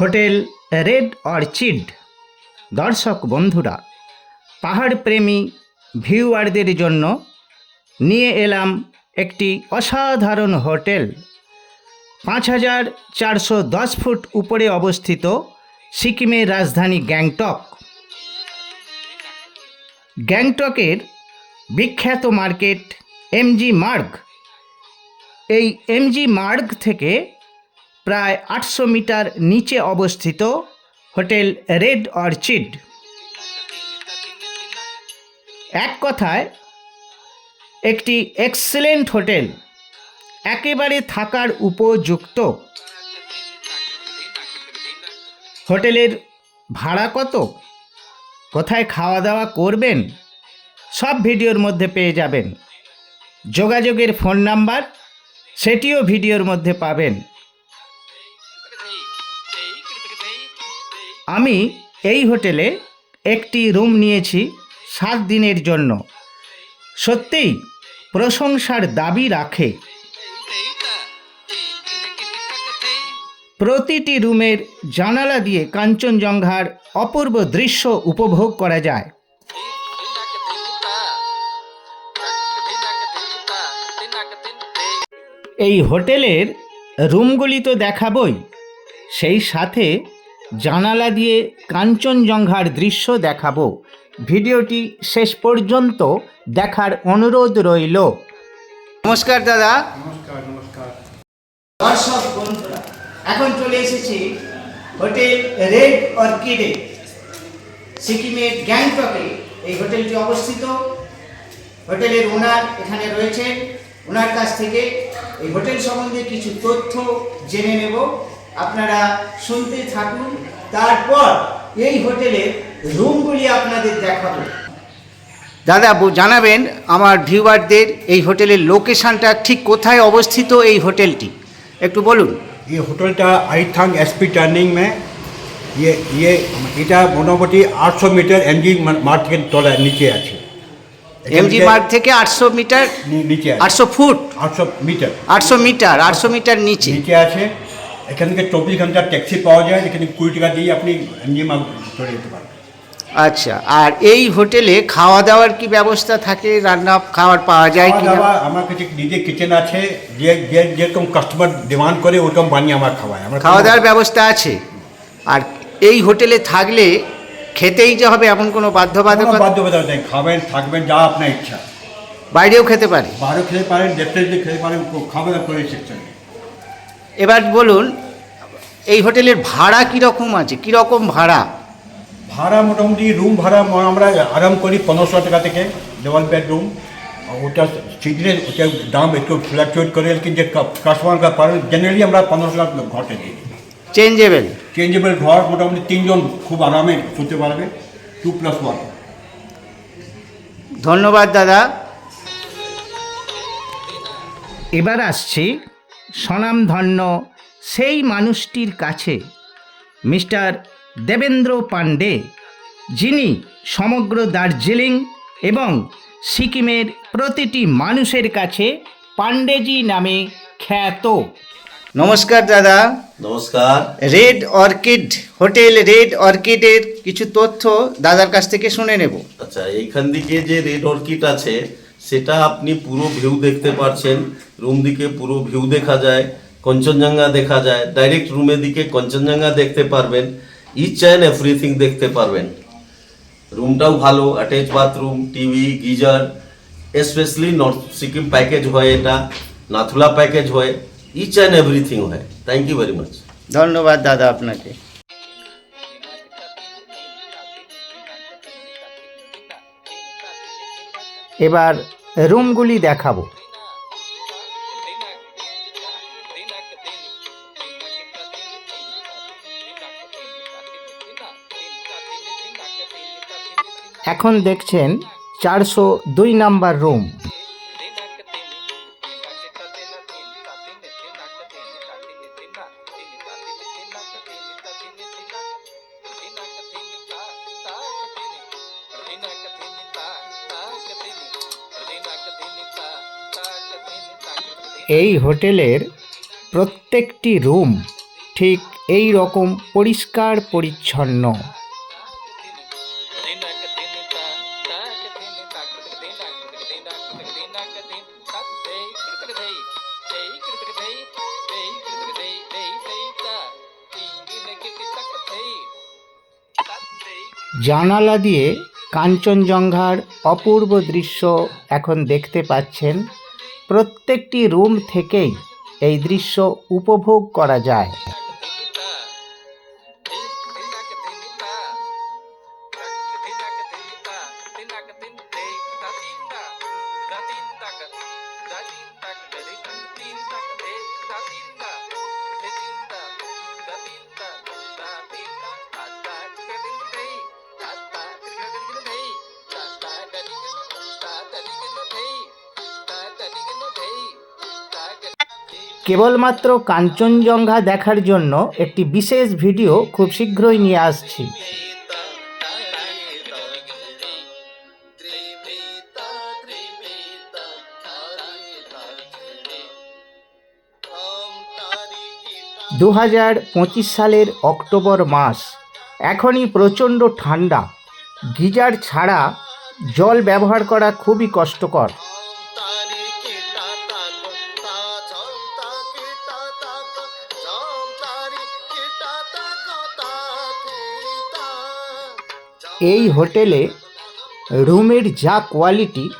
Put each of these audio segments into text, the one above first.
Hotel red Orchid. দর্শক বন্ধুরা পাহাড় প্রেমী ভিউয়ারদের জন্য নিয়ে এলাম একটি অসাধারণ হোটেল। পাঁচ হাজার চারশো দশ ফুট উপরে অবস্থিত সিকিমের রাজধানী গ্যাংটক। গ্যাংটকের বিখ্যাত মার্কেট এমজি মার্গ। এই এমজি মার্গ থেকে প্রায় আটশো মিটার নিচে অবস্থিত হোটেল রেড অর্চিড। এক কথায়, একটি এক্সেলেন্ট হোটেল, একেবারে থাকার উপযুক্ত। হোটেলের ভাড়া কত? কোথায় খাওয়া দাওয়া করবেন? সব ভিডিওর মধ্যে পেয়ে যাবেন। যোগাযোগের ফোন নাম্বার, সেটিও ভিডিওর মধ্যে পাবেন। আমি এই হোটেলে একটি রুম নিয়েছি সাত দিনের জন্য। সত্যিই প্রশংসার দাবি রাখে। প্রতিটি রুমের জানালা দিয়ে কাঞ্চনজঙ্ঘার অপূর্ব দৃশ্য উপভোগ করা যায়। এই হোটেলের রুমগুলি তো দেখাবই। সেই সাথে জানালা দিয়ে কাঞ্চনজঙ্ঘার দৃশ্য দেখাবো। ভিডিওটি শেষ পর্যন্ত দেখার অনুরোধ রইল। নমস্কার দাদা। নমস্কার নমস্কার। দর্শক বন্ধুরা এখন চলে এসেছি হোটেল রেড অর্কিডে সিকিমের গ্যাংটকে। এই হোটেলটি অবস্থিত। হোটেলের ওনার এখানে রয়েছেন। ওনার কাছ থেকে এই হোটেল সম্বন্ধে কিছু তথ্য জেনে নেব। আপনারা শুনতে থাকুন তারপর এই হোটেলের রুমগুলি আপনাদের দেখাবো দাদা বু- জানাবেন আমার ভিউয়ারদের এই হোটেলের লোকেশনটা ঠিক কোথায় অবস্থিত এই হোটেলটি একটু বলুন ये होटल का आईथांग एसपी टर्निंग में ये ये এটা মোটামুটি আটশো মিটার এমজি মাঠ থেকে তলা নিচে আছে এমজি মার্গ থেকে আটশো মিটার নি- নিচে আছে আটশো ফুট আটশো মিটার আটশো মিটার আটশো মিটার নিচে নিচে আছে এখান থেকে চব্বিশ ঘণ্টার ট্যাক্সি পাওয়া যায় এখানে কুড়ি টাকা দিয়ে আপনি এমজি মার্গ চলে যেতে পারেন। আচ্ছা আর এই হোটেলে খাওয়া দাওয়ার কি ব্যবস্থা থাকে? রান্না খাবার পাওয়া যায় কি দাওয়া আমার কাছে নিজে কিচেন আছে যে যে যেরকম কাস্টমার ডিমান্ড করে ওরকম বানিয়ে আমার খাওয়ায়। আমার খাওয়া দাওয়ার ব্যবস্থা আছে? আর এই হোটেলে থাকলে খেতেই যে হবে এমন কোনো কোনো বাধ্যবাধকতা বাধ্যবাধকতা নেই খাবেন থাকবেন যা আপনার ইচ্ছা। বাইরেও খেতে পারে? বারো খেতে পারেন রেস্টুরেন্টে খেতে পারেন খাবেন করে সেকশন এবার বলুন এই হোটেলের ভাড়া কীরকম আছে? কীরকম ভাড়া? ভাড়া মোটামুটি রুম ভাড়া আমরা আরাম করি পনেরোশো টাকা থেকে ডবল বেডরুম ওটা সিজনে ওটা দাম একটু ফ্ল্যাকচুয়েট করে যে কাস্টমার পার জেনারেলি আমরা পনেরোশো টাকা ঘরটা দিই। চেঞ্জেবল চেঞ্জেবল ঘর মোটামুটি তিনজন খুব আরামে শুতে পারবে টু প্লাস ওয়ান ধন্যবাদ দাদা। এবার আসছি স্বনামধন্য সেই মানুষটির কাছে মিস্টার দেবেন্দ্র পাণ্ডে যিনি সমগ্র দার্জিলিং এবং সিকিমের প্রতিটি মানুষের কাছে পাণ্ডেজি নামে খ্যাত। নমস্কার দাদা। নমস্কার। রেড অর্কিড হোটেল রেড অর্কিডের কিছু তথ্য দাদার কাছ থেকে শুনে নেব। আচ্ছা এইখান দিকে যে রেড অর্কিড আছে সেটা আপনি পুরো ভিউ দেখতে পাচ্ছেন রুম দিকে পুরো ভিউ দেখা যায়, কঞ্চনজঙ্ঘা দেখা যায় ডাইরেক্ট রুমের দিকে কঞ্চনজঙ্ঘা দেখতে পারবেন ইচ অ্যান্ড এভরিথিং দেখতে পারবেন। রুমটাও ভালো attach bathroom TV geyser specially north Sikkim package হয় এটা নাথুলা প্যাকেজ হয় ইচ অ্যান্ড এভরিথিং হয়। থ্যাংক ইউ ভেরি মাচ ধন্যবাদ দাদা আপনাকে। এবার রুমগুলি দেখাবো। এখন দেখছেন চারশো দুই নাম্বার রুম। এই হোটেলের প্রত্যেকটি রুম ঠিক এই রকম পরিষ্কার পরিচ্ছন্ন। জানালা দিয়ে কাঞ্চনজঙ্ঘার অপূর্ব দৃশ্য এখন দেখতে পাচ্ছেন। প্রত্যেকটি রুম থেকেই এই দৃশ্য উপভোগ করা যায়। কেবলমাত্র কাঞ্চনজঙ্ঘা দেখার জন্য একটি বিশেষ ভিডিও খুব শীঘ্রই নিয়ে আসছি। দু হাজার পঁচিশ সালের অক্টোবর মাস। এখনই প্রচণ্ড ঠান্ডা গিজার ছাড়া জল ব্যবহার করা খুবই কষ্টকর। এই হোটেলে রুমের যা কোয়ালিটি,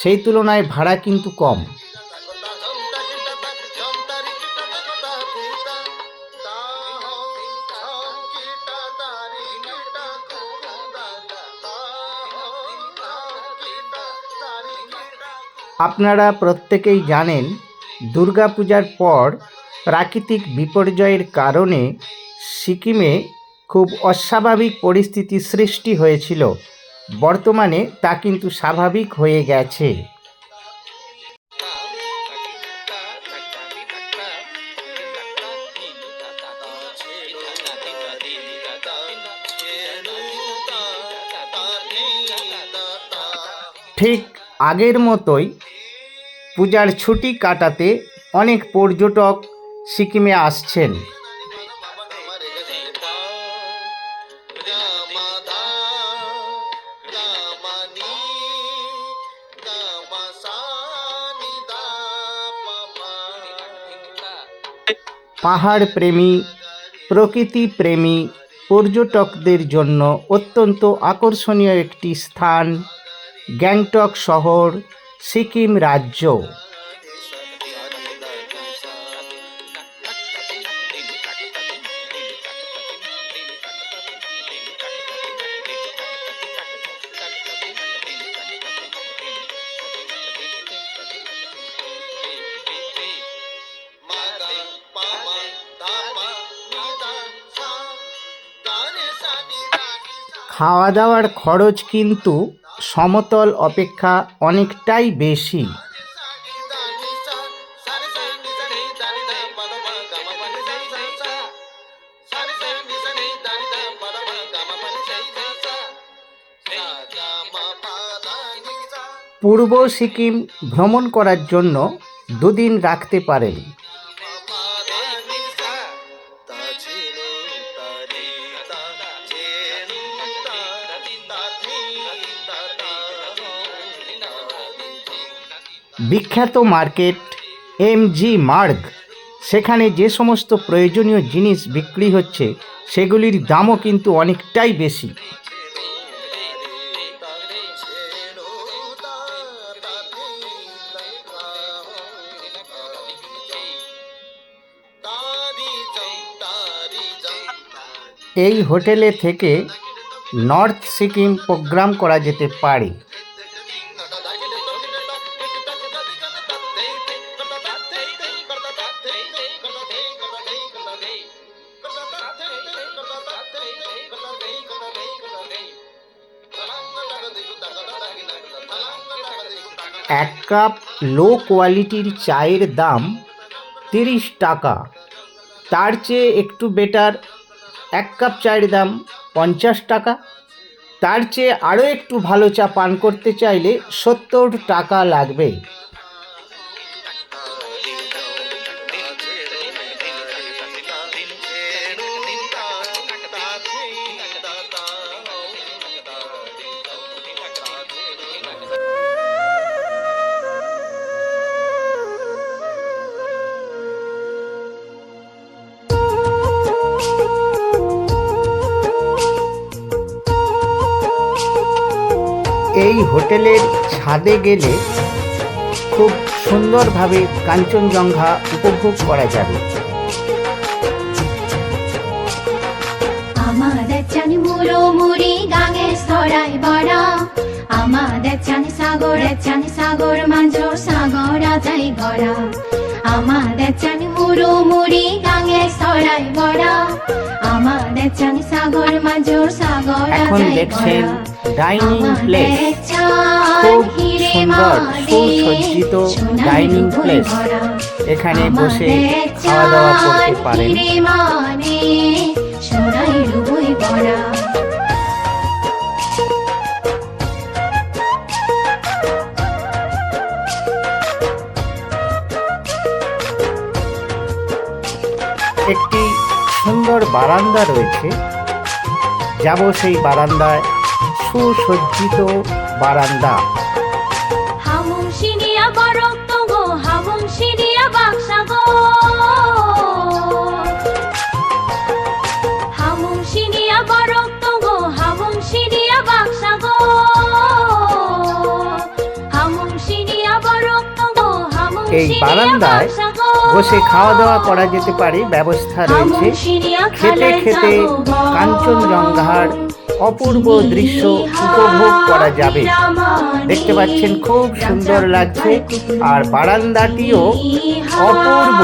সেই তুলনায় ভাড়া কিন্তু কম। আপনারা প্রত্যেকেই জানেন, দুর্গাপূজার পর প্রাকৃতিক বিপর্যয়ের কারণে সিকিমে খুব অস্বাভাবিক পরিস্থিতি সৃষ্টি হয়েছিল। বর্তমানে তা কিন্তু স্বাভাবিক হয়ে গেছে। ঠিক আগের মতোই পূজার ছুটি কাটাতে অনেক পর্যটক সিকিমে আসছেন। পাহাড় প্রেমী প্রকৃতি প্রেমী পর্যটকদের জন্য অত্যন্ত আকর্ষণীয় একটি স্থান গ্যাংটক শহর সিকিম রাজ্য। খাওয়া দাওয়ার খরচ কিন্তু সমতল অপেক্ষা অনেকটাই বেশি। পূর্ব সিকিম ভ্রমণ করার জন্য দুদিন রাখতে পারেন। বিখ্যাত মার্কেট এম জি মার্গ। সেখানে যে সমস্ত প্রয়োজনীয় জিনিস বিক্রি হচ্ছে, সেগুলির দামও কিন্তু অনেকটাই বেশি। এই হোটেলে থেকে নর্থ সিকিম প্রোগ্রাম করা যেতে পারে। এক কাপ লো কোয়ালিটির চায়ের দাম তিরিশ টাকা। তার চেয়ে একটু বেটার এক কাপ চায়ের দাম পঞ্চাশ টাকা। তার চেয়ে আরও একটু ভালো চা পান করতে চাইলে সত্তর টাকা লাগবে। এই হোটেলের ছাদে গেলে খুব সুন্দরভাবে কাঞ্চনজঙ্ঘা উপভোগ করা যাবে। আমাদের চানি মুড়ো মুড়ি গাঙে বড়া। আমাদের চানি সাগরে চানি সাগর মাঝোর সাগর যাই গড়া আমাদের চানি মুড়ো মুড়ি গাঙে সরাই বড়া। আমাদের চানি সাগর মাঝোর সাগর এখন দেখছেন গড়া ডাইনিং প্লেস। খুব সুন্দর সুসজ্জিত ডাইনিং প্লেস। এখানে বসে খাওয়া দাওয়া করতে পারেন। একটি সুন্দর বারান্দা রয়েছে। যাব সেই বারান্দায়। সুসজ্জিত বারান্দা। এই বারান্দায় বসে খাওয়া দাওয়া করা যেতে পারে ব্যবস্থা রয়েছে। খেতে খেতে কাঞ্চনজঙ্ঘার অপূর্ব দৃশ্য উপভোগ করা যাবে। দেখতে পাচ্ছেন খুব সুন্দর লাগছে। আর বারান্দাটিও অপূর্ব।